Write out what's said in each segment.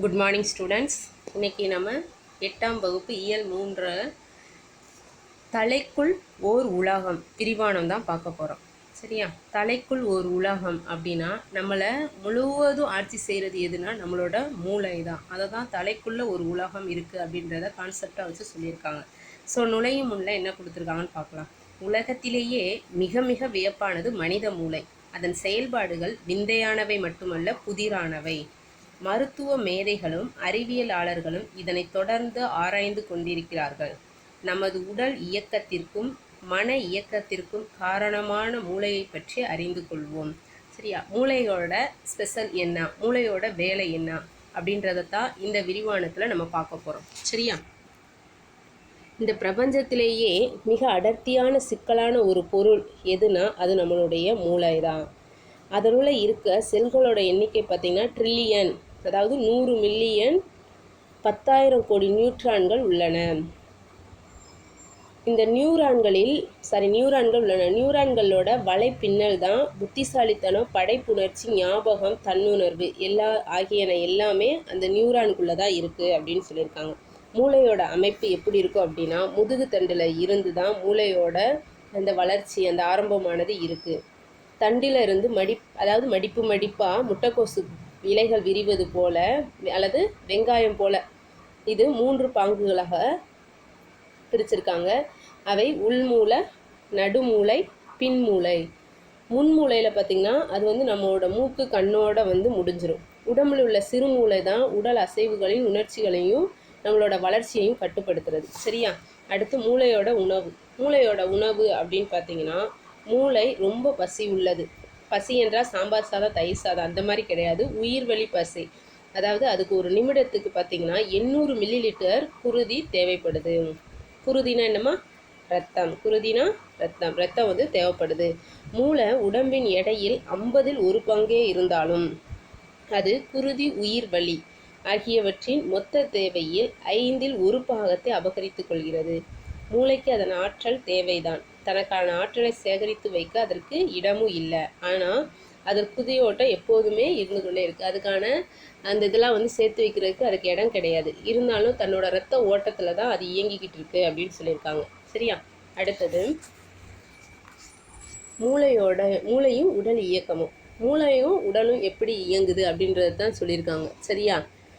Good morning students இன்றைக்கி நம்ம எட்டாம் வகுப்பு இயல் மூன்ற. தலைக்குள் ஓர் உலகம். பிரிவானம் தான் பார்க்க போகிறோம் சரியா? தலைக்குள் ஓர் உலகம் அப்படின்னா நம்மளை முழுவதும் ஆட்சி செய்கிறது எதுனா நம்மளோட மூளை தான். அதை தான் தலைக்குள்ளே ஒரு உலகம் இருக்குது அப்படின்றத கான்செப்டாக வச்சு சொல்லியிருக்காங்க. ஸோ நுழையும் முன்ன என்ன கொடுத்துருக்காங்கன்னு பார்க்கலாம். உலகத்திலேயே மிக மிக வியப்பானது மனித மூளை. அதன் செயல்பாடுகள் விந்தையானவை மட்டுமல்ல புதிரானவை. மருத்துவ மேதைகளும் அறிவியலாளர்களும் இதனை தொடர்ந்து ஆராய்ந்து கொண்டிருக்கிறார்கள். நமது உடல் இயக்கத்திற்கும் மன இயக்கத்திற்கும் காரணமான மூளையை பற்றி அறிந்து கொள்வோம். சரியா? மூளையோட ஸ்பெஷல் என்ன? மூளையோட வேலை என்ன? அப்படின்றத தான் இந்த விரிவானத்தில் நம்ம பார்க்க போகிறோம் சரியா? இந்த பிரபஞ்சத்திலேயே மிக அடர்த்தியான சிக்கலான ஒரு பொருள் எதுனா அது நம்மளுடைய மூளை தான் அதனுள்ள இருக்க செல்களோட எண்ணிக்கை பார்த்திங்கன்னா ட்ரில்லியன் அதாவது நூறு மில்லியன் பத்தாயிரம் கோடி நியூட்ரான்கள் உள்ளன. இந்த நியூரான்களில் சாரி நியூரான்கள் உள்ளன. நியூரான்களோட வலைப்பின்னல் தான் புத்திசாலித்தனம் படைப்புணர்ச்சி ஞாபகம் தன்னுணர்வு எல்லா ஆகியன எல்லாமே அந்த நியூரான்குள்ளே தான் இருக்குது அப்படின்னு சொல்லியிருக்காங்க. மூளையோட அமைப்பு எப்படி இருக்கும் அப்படின்னா முதுகு தண்டில் இருந்து தான் மூளையோட அந்த வளர்ச்சி அந்த ஆரம்பமானது இருக்குது தண்டில இருந்து மடி அதாவது மடிப்பு மடிப்பாக முட்டைக்கோசு இலைகள் விரிவது போல அல்லது வெங்காயம் போல. இது மூன்று பாங்குகளாக பிரிச்சிருக்காங்க. அவை உள்மூளை நடுமூளை பின்மூளை. முன்மூளையில் பார்த்திங்கன்னா அது வந்து நம்மளோட மூக்கு கண்ணோட வந்து முடிஞ்சிடும் உடம்புல உள்ள சிறுமூளை தான் உடல் அசைவுகளையும் உணர்ச்சிகளையும் நம்மளோட வளர்ச்சியையும் கட்டுப்படுத்துறது. சரியா? அடுத்து மூளையோட உணவு. மூளையோட உணவு அப்படின்னு பார்த்தீங்கன்னா மூளை ரொம்ப பசி உள்ளது பசி என்றால் சாம்பார் சாதம் தயிர் சாதம் அந்த மாதிரி கிடையாது. உயிர்வழி பசி. அதாவது அதுக்கு ஒரு நிமிடத்துக்கு பார்த்தீங்கன்னா எண்ணூறு மில்லி லிட்டர் குருதி தேவைப்படுது. குருதினா என்னம்மா? ரத்தம். குருதினா ரத்தம். ரத்தம் வந்து தேவைப்படுது. மூளை உடம்பின் எடையில் ஐம்பதில் ஒரு பங்கே இருந்தாலும் அது குருதி உயிர் வலி ஆகியவற்றின் மொத்த தேவையில் ஐந்தில் ஒரு பாகத்தை அபகரித்துக் கொள்கிறது. மூளைக்கு அதன் ஆற்றல் தேவைதான். தனக்கான ஆற்றலை சேகரித்து வைக்க அதற்கு இடமும் இல்லை. ஆனால் அதற்கு புதியோட்டம் எப்போதுமே இருந்து கொண்டே இருக்குது அதுக்கான அந்த இதெல்லாம் வந்து சேர்த்து வைக்கிறதுக்கு அதுக்கு இடம் கிடையாது. இருந்தாலும் தன்னோட ரத்த ஓட்டத்தில் தான் அது இயங்கிக்கிட்டு இருக்கு அப்படின்னு சொல்லியிருக்காங்க. சரியா? அடுத்தது மூளையோட மூளையும் உடல் இயக்கமும். மூளையும் உடலும் எப்படி இயங்குது அப்படின்றது தான் சொல்லியிருக்காங்க. சரியா?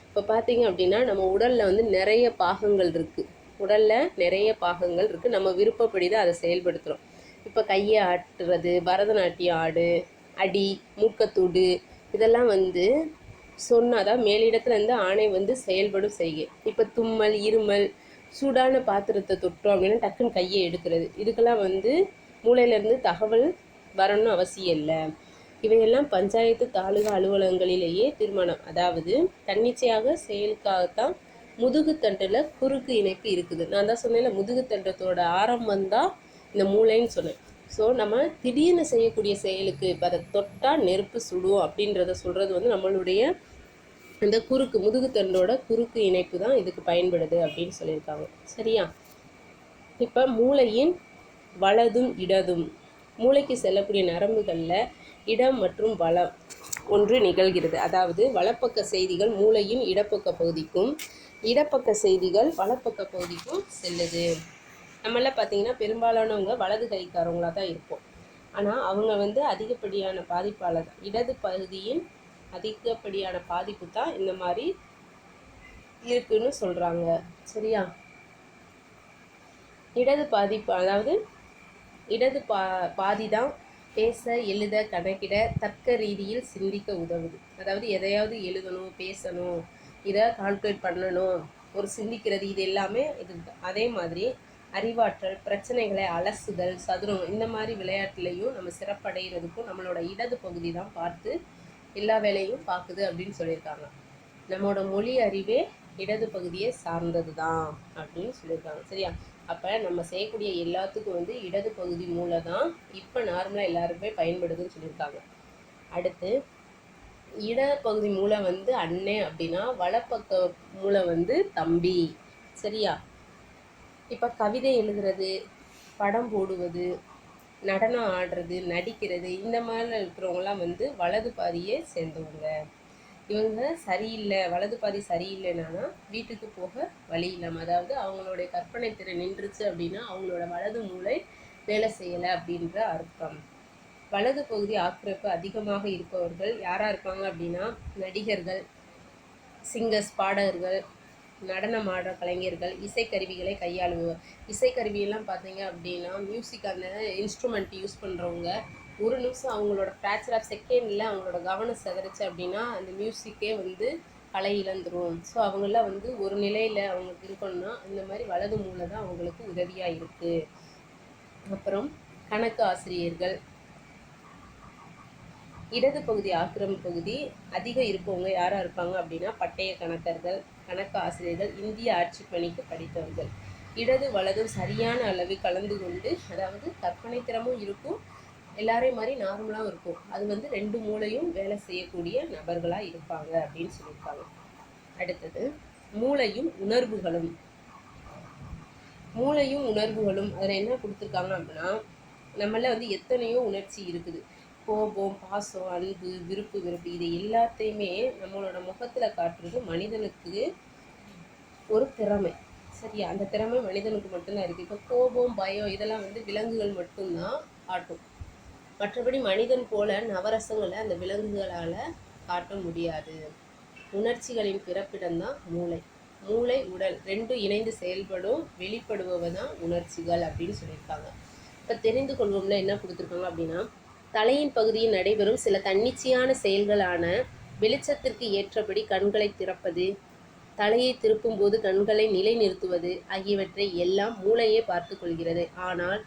இப்போ பார்த்தீங்க அப்படின்னா நம்ம உடலில் வந்து நிறைய பாகங்கள் இருக்குது உடலில் நிறைய பாகங்கள் இருக்குது நம்ம விருப்பப்படி தான் அதை செயல்படுத்துகிறோம் இப்போ கையை ஆட்டுறது பரதநாட்டியம் ஆடு அடி மூக்கத்தூடு இதெல்லாம் வந்து சொன்னாதான் மேலிடத்துல இருந்து ஆணை வந்து செயல்படும் செய்கை. இப்போ தும்மல் இருமல் சூடான பாத்திரத்தை தொட்டோம் அப்படின்னா டக்குன்னு கையை எடுக்கிறது. இதுக்கெல்லாம் வந்து மூளையிலேருந்து தகவல் வரணும்னு அவசியம் இல்லை. இவையெல்லாம் பஞ்சாயத்து தாலுகா அலுவலகங்களிலேயே தீர்மானம். அதாவது தன்னிச்சையாக செயலுக்காகத்தான் முதுகுத்தண்டில் குறுக்கு இணைப்பு இருக்குது. நான் தான் சொன்னேன்ல முதுகுத்தண்டத்தோட ஆரம்பம் தான் இந்த மூளைன்னு சொன்னேன். ஸோ நம்ம திடீர்னு செய்யக்கூடிய செயலுக்கு இப்போ அதை தொட்டால் நெருப்பு சுடும் அப்படின்றத சொல்கிறது வந்து நம்மளுடைய இந்த குறுக்கு முதுகுத்தண்டோட குறுக்கு இணைப்பு தான் இதுக்கு பயன்படுது அப்படின்னு சொல்லியிருக்காங்க. சரியா? இப்போ மூளையின் வலதும் இடதும் மூளைக்கு செல்லக்கூடிய நரம்புகளில் இடம் மற்றும் வளம் ஒன்று நிகழ்கிறது. அதாவது வலப்பக்க செய்திகள் மூளையின் இடப்பக்க பகுதிக்கும் இடப்பக்க செய்திகள் வலப்பக்க பகுதிக்கும் செல்லுது. நம்மள பார்த்தீங்கன்னா பெரும்பாலானவங்க வலது கைக்காரவங்களாக தான் இருப்போம். ஆனால் அவங்க வந்து அதிகப்படியான பாதிப்பாளர் தான். இடது பகுதியின் அதிகப்படியான பாதிப்பு தான் இந்த மாதிரி இருக்குன்னு சொல்கிறாங்க சரியா? இடது பாதிப்பு அதாவது இடது பா பாதி தான் பேச எழுத கணக்கிட தர்க்க ரீதியில் சிந்திக்க உதவுது. அதாவது எதையாவது எழுதணும் பேசணும். இதை கால்குலேட் பண்ணணும். ஒரு சிந்திக்கிறது இது எல்லாமே இது அதே மாதிரி அறிவாற்றல் பிரச்சனைகளை அலசுதல் சதுரம் இந்த மாதிரி விளையாட்டுலேயும் நம்ம சிறப்படைகிறதுக்கும் நம்மளோட இடது பகுதி தான் பார்த்து எல்லா வேலையும் பார்க்குது அப்படின்னு சொல்லியிருக்காங்க. நம்மளோட மொழி அறிவே இடது பகுதியை சார்ந்தது தான் அப்படின்னு சொல்லியிருக்காங்க. சரியா? அப்போ நம்ம செய்யக்கூடிய எல்லாத்துக்கும் வந்து இடது பகுதி மூளை தான் இப்போ நார்மலாக எல்லாருக்குமே பயன்படுதுன்னு சொல்லியிருக்காங்க. அடுத்து இடப்பகுதி மூளை வந்து அண்ணன் அப்படின்னா வலப்பக்க மூளை வந்து தம்பி. சரியா? இப்போ கவிதை எழுதுறது படம் போடுவது நடனம் ஆடுறது நடிக்கிறது இந்த மாதிரி இருக்கிறவங்களாம் வந்து வலது பாதியை சேர்ந்தவங்க. இவங்க சரியில்லை வலது பாதி சரியில்லைன்னா வீட்டுக்கு போக வழி இல்லாமல் அதாவது அவங்களுடைய கற்பனை திறன் நின்றுச்சு அப்படின்னா அவங்களோட வலது மூளை வேலை செய்யலை அப்படின்ற அர்த்தம். வலது பகுதி ஆக்கிரமிப்பு அதிகமாக இருப்பவர்கள் யாராக இருப்பாங்க அப்படின்னா நடிகர்கள் சிங்கர்ஸ் பாடகர்கள் நடனம் ஆடுற கலைஞர்கள் இசைக்கருவிகளை கையாளுவோம் இசைக்கருவியெல்லாம் பார்த்தீங்க அப்படின்னா மியூசிக் அந்த இன்ஸ்ட்ருமெண்ட் யூஸ் பண்ணுறவங்க ஒரு நிமிஷம் அவங்களோட ஃப்ராக்சர் ஆஃப் செகண்டில் அவங்களோட கவனம் செதறிச்சு அப்படின்னா அந்த மியூசிக்கே வந்து கலை இழந்துரும். ஸோ அவங்களாம் வந்து ஒரு நிலையில் அவங்களுக்கு இருக்கணும்னா இந்த மாதிரி வலது மூளை தான் அவங்களுக்கு உதவியாக இருக்குது அப்புறம் கணக்கு ஆசிரியர்கள் இடது பகுதி ஆக்கிரமி பகுதி அதிகம் இருப்பவங்க யாராக இருப்பாங்க அப்படின்னா பட்டய கணக்கர்கள் கணக்கு ஆசிரியர்கள் இந்திய ஆட்சி பணிக்கு படித்தவர்கள். இடது வலதும் சரியான அளவு கலந்து கொண்டு அதாவது கற்பனை திறமும் இருக்கும் எல்லாரையும் மாதிரி நார்மலாகவும் இருக்கும். அது வந்து ரெண்டு மூளையும் வேலை செய்யக்கூடிய நபர்களாக இருப்பாங்க அப்படின்னு சொல்லியிருக்காங்க. அடுத்தது மூளையும் உணர்வுகளும். மூளையும் உணர்வுகளும் அதில் என்ன கொடுத்துருக்காங்க அப்படின்னா நம்மள வந்து எத்தனையோ உணர்ச்சி இருக்குது. கோபம் பாசம் அன்பு விருப்பு வெறுப்பு இது எல்லாத்தையுமே நம்மளோட முகத்தில் காட்டுறது மனிதனுக்கு ஒரு திறமை. சரியா? அந்த திறமை மனிதனுக்கு மட்டும்தான் இருக்குது இப்போ கோபம் பயம் இதெல்லாம் வந்து விலங்குகள் மட்டும்தான் காட்டும். மற்றபடி மனிதன் போல நவரசங்களை அந்த விலங்குகளால் காட்ட முடியாது. உணர்ச்சிகளின் பிறப்பிடம்தான் மூளை. மூளை உடல் ரெண்டும் இணைந்து செயல்படும் வெளிப்படுபவை தான் உணர்ச்சிகள் அப்படின்னு சொல்லியிருக்காங்க. இப்போ தெரிந்து கொள்வோம்னா என்ன கொடுத்துருக்காங்க அப்படின்னா தலையின் பகுதியில் நடைபெறும் சில தன்னிச்சையான செயல்களான வெளிச்சத்திற்கு ஏற்றபடி கண்களை திறப்பது தலையை திருப்பும் போது கண்களை நிலைநிறுத்துவது ஆகியவற்றை எல்லாம் மூளையே பார்த்து கொள்கிறது. ஆனால்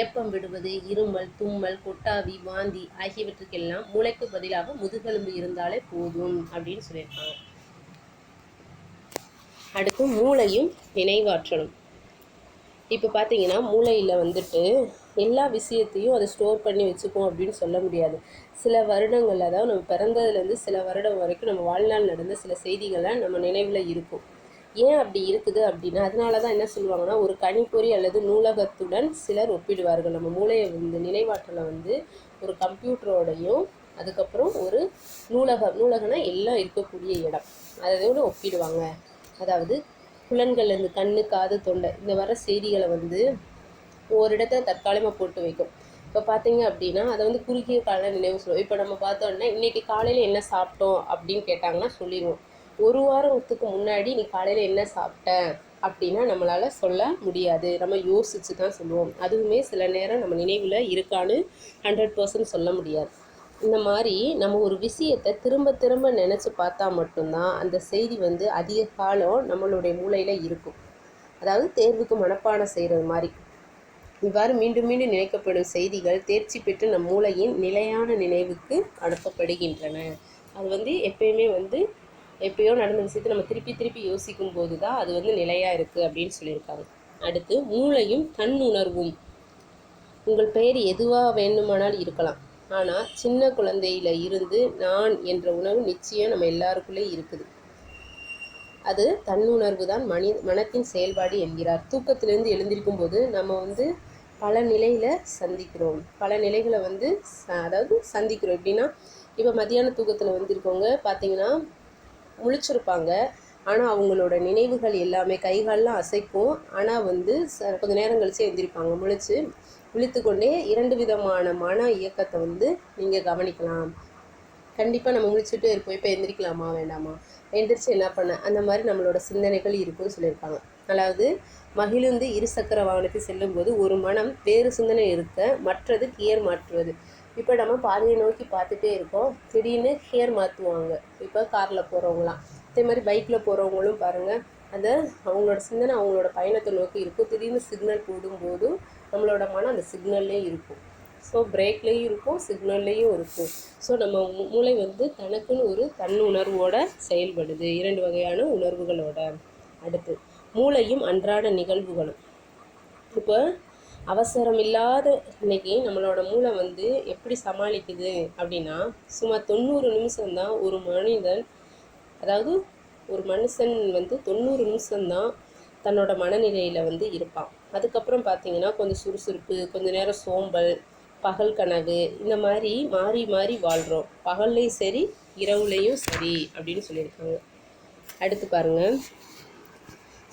ஏப்பம் விடுவது இருமல் தும்மல் கொட்டாவி வாந்தி ஆகியவற்றுக்கெல்லாம் மூளைக்கு பதிலாக முதுகெலும்பு இருந்தாலே போதும் அப்படின்னு சொல்லியிருக்காங்க. அடுத்து மூளையும் நினைவாற்றலும் இப்போ பார்த்தீங்கன்னா மூளையில் வந்துட்டு எல்லா விஷயத்தையும் அதை ஸ்டோர் பண்ணி வச்சுக்கும் அப்படின்னு சொல்ல முடியாது. சில வருடங்கள் அதாவது நம்ம பிறந்ததுலேருந்து சில வருடம் வரைக்கும் நம்ம வாழ்நாள் நடந்த சில செய்திகளை நம்ம நினைவில் இருக்கும். ஏன் அப்படி இருக்குது அப்படின்னா அதனால தான் என்ன சொல்லுவாங்கன்னா ஒரு கணிப்பொறி அல்லது நூலகத்துடன் சிலர் ஒப்பிடுவார்கள். நம்ம மூளையை வந்து நினைவாற்றலை வந்து ஒரு கம்ப்யூட்டரோடையும் அதுக்கப்புறம் ஒரு நூலகம் நூலகம்னா எல்லாம் இருக்கக்கூடிய இடம். அதோட ஒப்பிடுவாங்க. அதாவது புலன்கள்லேருந்து கண்ணு காது தொண்டை இந்த வர செய்திகளை வந்து ஒரு இடத்துல தற்காலிகமாக போட்டு வைக்கும். இப்போ பார்த்தீங்க அப்படின்னா அதை வந்து குறுகிய கால நினைவு சொல்லுவோம். இப்போ நம்ம பார்த்தோம்னா இன்றைக்கி காலையில் என்ன சாப்பிட்டோம் அப்படின்னு கேட்டாங்கன்னா சொல்லிடுவோம் ஒரு வாரத்துக்கு முன்னாடி நீ காலையில் என்ன சாப்பிட்ட? அப்படின்னா நம்மளால் சொல்ல முடியாது. நம்ம யோசித்து தான் சொல்லுவோம். அதுவுமே சில நேரம் நம்ம நினைவில் இருக்கான்னு ஹண்ட்ரட் பர்சன்ட் சொல்ல முடியாது. இந்த மாதிரி நம்ம ஒரு விஷயத்தை திரும்ப திரும்ப நினச்சி பார்த்தா மட்டும்தான் அந்த செய்தி வந்து அதிக காலம் நம்மளுடைய மூளையில் இருக்கும். அதாவது தேர்வுக்கு மனப்பாடம் செய்கிறது மாதிரி. இவ்வாறு மீண்டும் மீண்டும் நினைக்கப்படும் செய்திகள் தேர்ச்சி பெற்று நம் மூளையின் நிலையான நினைவுக்கு அனுப்பப்படுகின்றன. அது வந்து எப்பயுமே வந்து எப்பயோ நடந்த விஷயத்தை நம்ம திருப்பி திருப்பி யோசிக்கும் போது தான் அது வந்து நிலையாக இருக்குது அப்படின்னு சொல்லியிருக்காங்க. அடுத்து மூளையும் தன்னுணர்வும் உங்கள் பெயர் எதுவாக வேண்டுமானால் இருக்கலாம். ஆனால் சின்ன குழந்தையில இருந்து நான் என்ற உணர்வு நிச்சயம் நம்ம எல்லாருக்குள்ளே இருக்குது. அது தன்னுணர்வு தான் மனி மனத்தின் செயல்பாடு என்கிறார். தூக்கத்திலிருந்து எழுந்திருக்கும் போது நம்ம வந்து பல நிலையில் சந்திக்கிறோம். பல நிலைகளை வந்து ச- அதாவது சந்திக்கிறோம். எப்படின்னா இப்போ மத்தியான தூக்கத்தில் வந்திருக்கவங்க பார்த்தீங்கன்னா முழிச்சிருப்பாங்க. ஆனால் அவங்களோட நினைவுகள் எல்லாமே கைகாலெலாம் அசைக்கும். ஆனால் வந்து ச கொஞ்ச நேரம் கழிச்சே எழுந்திருப்பாங்க முழிச்சு விழித்துக்கொண்டே இரண்டு விதமான மன இயக்கத்தை வந்து நீங்கள் கவனிக்கலாம். கண்டிப்பாக நம்ம முழிச்சுட்டே இருப்போம். இப்போ எந்திரிக்கலாமா வேண்டாமா? எந்திரிச்சு என்ன பண்ண அந்த மாதிரி நம்மளோட சிந்தனைகள் இருக்குன்னு சொல்லியிருப்பாங்க அதாவது மகிழுந்து இருசக்கர வாகனத்தில் செல்லும்போது ஒரு மனம் வேறு சிந்தனை இருக்க மற்றது கியர் மாற்றுவது. இப்போ நம்ம பாதையை நோக்கி பார்த்துட்டே இருக்கோம். திடீர்னு கியர் மாற்றுவாங்க இப்போ காரில் போகிறவங்களாம் அதே மாதிரி பைக்கில் போகிறவங்களும் பாருங்கள் அந்த அவங்களோட சிந்தனை அவங்களோட பயணத்தை நோக்கி இருக்கும். திடீர்னு சிக்னல் போடும்போது நம்மளோட மனம் அந்த சிக்னல்லே இருக்கும். ஸோ பிரேக்லேயும் இருக்கும் சிக்னல்லையும் இருக்கும். ஸோ நம்ம மூளை வந்து தனக்குன்னு ஒரு தன்னுணர்வோட செயல்படுது. இரண்டு வகையான உணர்வுகளோட. அடுத்து மூளையும் அன்றாட நிகழ்வுகளும். இப்போ அவசரம் இல்லாத இன்னைக்கு நம்மளோட மூளை வந்து எப்படி சமாளிக்குது அப்படின்னா சுமார் தொண்ணூறு நிமிஷம்தான் ஒரு மனிதன் அதாவது ஒரு மனுஷன் வந்து தொண்ணூறு நிமிஷம்தான் தன்னோட மனநிலையில் வந்து இருப்பான். அதுக்கப்புறம் பார்த்தீங்கன்னா கொஞ்சம் சுறுசுறுப்பு கொஞ்ச நேரம் சோம்பல் பகல் கனவு இந்த மாதிரி மாறி மாறி வாழ்கிறோம் பகல்லையும் சரி இரவுலேயும் சரி அப்படின்னு சொல்லியிருக்காங்க. அடுத்து பாருங்க.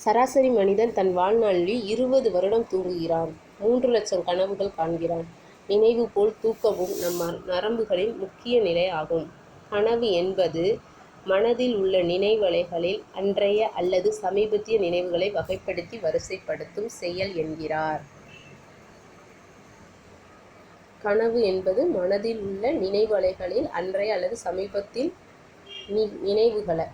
சராசரி மனிதன் தன் வாழ்நாளில் இருபது வருடம் தூங்குகிறான். மூன்று லட்சம் கனவுகள் காண்கிறான். நினைவு போல் தூக்கமும் நம் நரம்புகளின் முக்கிய நிலை ஆகும். கனவு என்பது மனதில் உள்ள நினைவலைகளில் அன்றைய அல்லது சமீபத்திய நினைவுகளை வகைப்படுத்தி வரிசைப்படுத்தும் செயல் என்கிறார். கனவு என்பது மனதில் உள்ள நினைவலைகளில் அன்றைய அல்லது சமீபத்தில் நி நினைவுகளை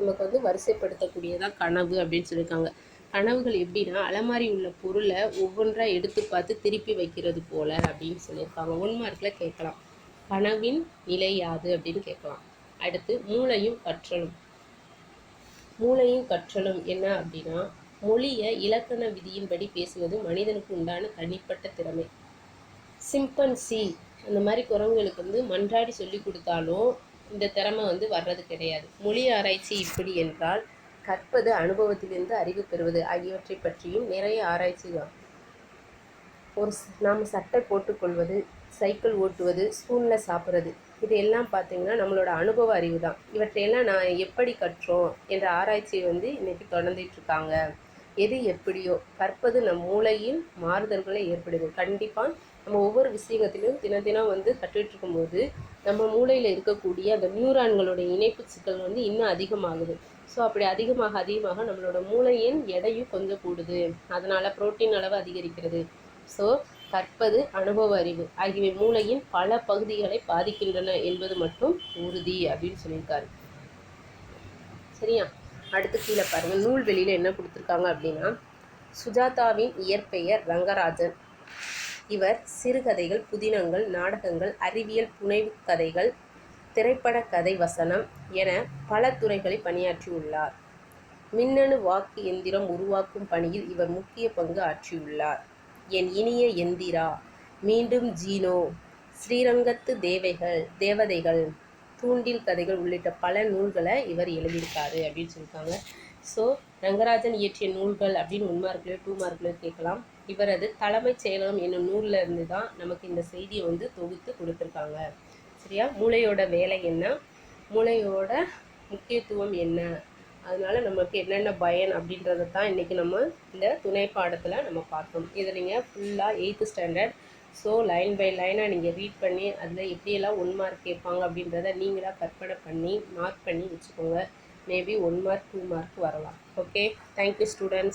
நமக்கு வந்து வரிசைப்படுத்தக்கூடியதான் கனவு அப்படின்னு சொல்லியிருக்காங்க. கனவுகள் எப்படின்னா அலமாரி உள்ள பொருளை ஒவ்வொன்றா எடுத்து பார்த்து திருப்பி வைக்கிறது போல அப்படின்னு சொல்லியிருக்காங்க. ஒன் மார்க்கில் கேட்கலாம். கனவின் நிலை யாது அப்படின்னு கேட்கலாம். அடுத்து மூளையும் கற்றலும் மூளையும் கற்றலும் என்ன அப்படின்னா மொழியை இலக்கண விதியின்படி பேசுவது மனிதனுக்கு உண்டான தனிப்பட்ட திறமை. சிம்பன்சி அந்த மாதிரி குரங்குகளுக்கு வந்து மன்றாடி சொல்லி கொடுத்தாலும் இந்த திறமை வந்து வர்றது கிடையாது. மொழி ஆராய்ச்சி இப்படி என்றால் கற்பது அனுபவத்திலிருந்து அறிவு பெறுவது ஆகியவற்றை பற்றியும் நிறைய ஆராய்ச்சி தான் ஒரு நாம் சட்டை போட்டுக்கொள்வது சைக்கிள் ஓட்டுவது ஸ்பூனில் சாப்பிட்றது. இது எல்லாம் பார்த்தீங்கன்னா நம்மளோட அனுபவ அறிவு தான். இவற்றையெல்லாம் நான் எப்படி கற்றோம் என்ற ஆராய்ச்சியை வந்து இன்றைக்கி தொடர்ந்துட்டுருக்காங்க எது எப்படியோ கற்பது நம் மூளையில் மாறுதல்களை ஏற்படுது. கண்டிப்பாக நம்ம ஒவ்வொரு விஷயத்திலும் தினம் தினம் வந்து கற்றுட்டு இருக்கும்போது நம்ம மூளையில் இருக்கக்கூடிய அந்த நியூரான்களோட இணைப்பு சிக்கல் வந்து இன்னும் அதிகமாகுது. ஸோ அப்படி அதிகமாக அதிகமாக நம்மளோட மூளையின் எடையும் கொஞ்சம் கூடுது. அதனால் புரோட்டீன் அளவு அதிகரிக்கிறது. ஸோ கற்பது அனுபவ அறிவு. ஆகியவை மூளையின் பல பகுதிகளை பாதிக்கின்றன என்பது மட்டும் உறுதி அப்படின்னு சொல்லியிருக்காரு. சரியா? அடுத்து கீழே பாருங்க. நூல்வெளியில் என்ன கொடுத்துருக்காங்க அப்படின்னா சுஜாதாவின் இயற்பெயர் ரங்கராஜன். இவர் சிறுகதைகள் புதினங்கள் நாடகங்கள் அறிவியல் புனைவு கதைகள் திரைப்பட கதை வசனம் என பல துறைகளில் பணியாற்றியுள்ளார். மின்னணு வாக்கு எந்திரம் உருவாக்கும் பணியில் இவர் முக்கிய பங்கு ஆற்றியுள்ளார். என் இனிய எந்திரா மீண்டும் ஜீனோ ஸ்ரீரங்கத்து தேவைகள் தேவதைகள் தூண்டில் கதைகள் உள்ளிட்ட பல நூல்களை இவர் எழுதியிருக்காரு அப்படின்னு சொல்லியிருக்காங்க. ஸோ ரங்கராஜன் இயற்றிய நூல்கள் அப்படின்னு ஒன் மார்க்லேயோ டூ மார்க்லேயோ கேட்கலாம். இவரது தலைமைச் செயலகம் என்னும் நூலில் இருந்து தான் நமக்கு இந்த செய்தியை வந்து தொகுத்து கொடுத்துருக்காங்க. சரியா? மூளையோட வேலை என்ன? மூளையோட முக்கியத்துவம் என்ன? அதனால நமக்கு என்னென்ன பயன் அப்படின்றத தான் இன்றைக்கி நம்ம இந்த துணை பாடத்தில் நம்ம பார்த்தோம். இதை நீங்கள் ஃபுல்லாக eighth standard so line by லைனாக நீங்கள் ரீட் பண்ணி அதில் எப்படியெல்லாம் ஒன் மார்க் கேட்பாங்க அப்படின்றத நீங்களாக கற்பனை பண்ணி மார்க் பண்ணி வச்சுக்கோங்க. Maybe one mark two mark வரலாம். Okay thank you students